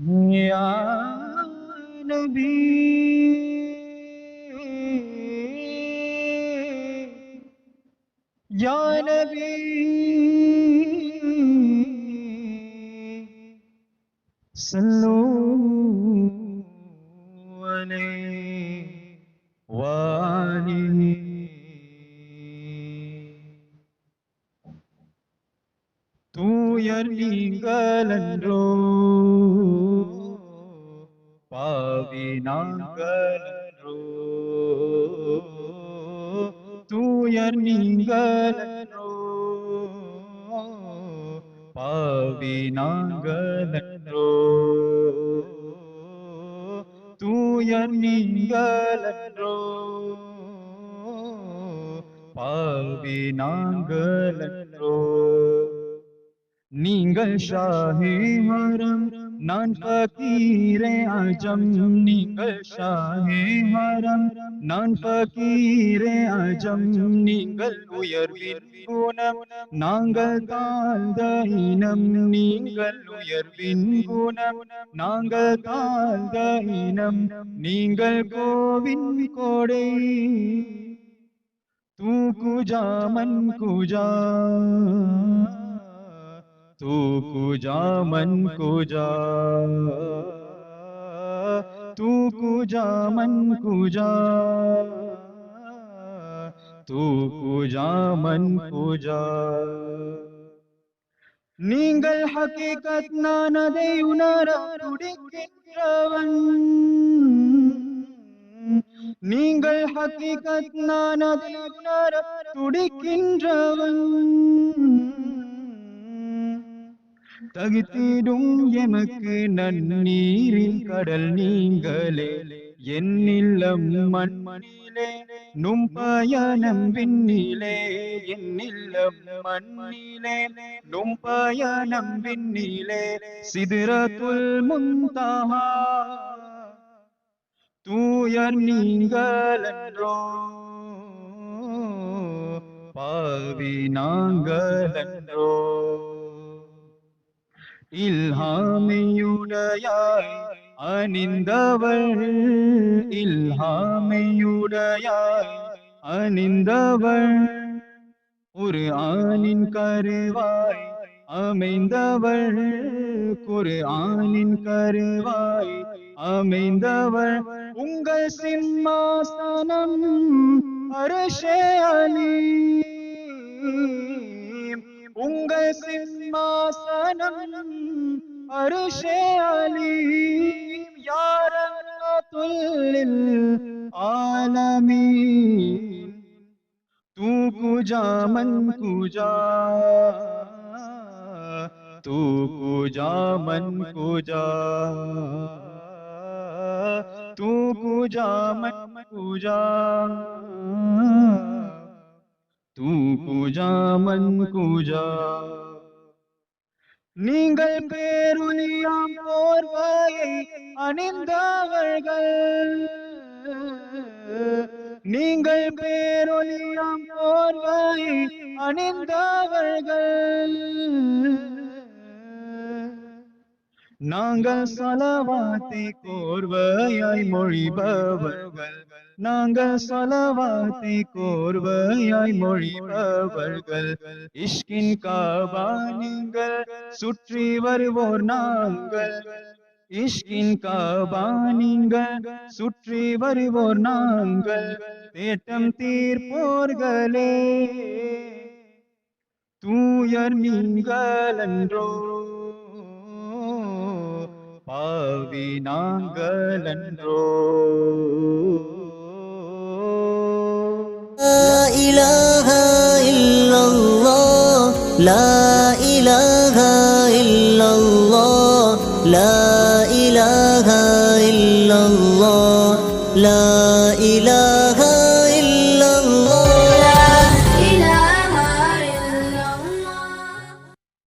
या नबी। या नबी। सल्लू अलैहि தூயர் நீங்களன்றோ பாவி நாங்களன்றோ தூயர் நீங்களன்றோ பாவி நாங்களன்றோ தூயர் நீங்களன்றோ பாவி நாங்களன்றோ நீங்கள் ஷாஹே ஹரம் நான் பக்கீரே அஜம். நீங்கள் ஷாஹே ஹரம் நான் பக்கீரே அஜம். நீங்கள் உயர்வின் குணம் நாங்கள் தாழ்ந்த இனம். நீங்கள் உயர்வின் குணம் நாங்கள் தாழ்ந்த இனம். நீங்கள் கோவின் கோடை தூ குஜாமன் குஜா. तू कुजा मन कुजा तू कुजा मन कुजा तू कुजा मन कुजा நீங்கள் ஹகீகத் நான் அதை உணர துடிக்கின்றவன் நீங்கள் ஹகீகத் நான் அதை உணர துடிக்கின்றவன் தகித்திடும் எமக்கு நன்னீரில் கடல் நீங்களே. என்னில்லம் மண்மணிலே நும் பயணம் விண்ணிலே என்னில்லம் மண்ணிலே நும் பயணம் விண்ணிலே சிதிரத்துல் முந்தாமா தூயர் நீங்களன்றோ. பாவி நாங்களன்றோ. இல்ஹாமையுடையாய் அணிந்தவள். இல்ஹாமையுடையாய் அணிந்தவள். ஒரு ஆணின் கருவாய் அமைந்தவள். ஒரு ஆணின் கருவாய் அமைந்தவள். உங்கள் சிம்மாசனம் அரசே அலி. उंग सिंहासनम, अरशे अली यारतुल आलमीन। तू पूजा मन पूजा, तू पूजा मन पूजा, तू पूजा मन पूजा। கூஜா மன் கூஜா நீங்கள் பேருளியாம் போர்வையை அணிந்தவர்கள். நீங்கள் பேரொழியாம் போர்வையை அணிந்தவர்கள். நாங்கள் சலவாத்தை கோர்வையாய் மொழிபவர்கள் நாங்கள் சலவாத்தை கோர்வையாய் மொழிபவர்கள் இஷ்கின் காபா நீங்கள் சுற்றி வருவோர் நாங்கள். இஷ்கின் காபா நீங்கள் சுற்றி வருவோர் நாங்கள். தேட்டம் தீர்ப்போர்களே. தூயர் நீங்களன்றோ பாவி நாங்களன்றோ لا إله إلا الله لا إله إلا الله لا إله إلا الله لا إله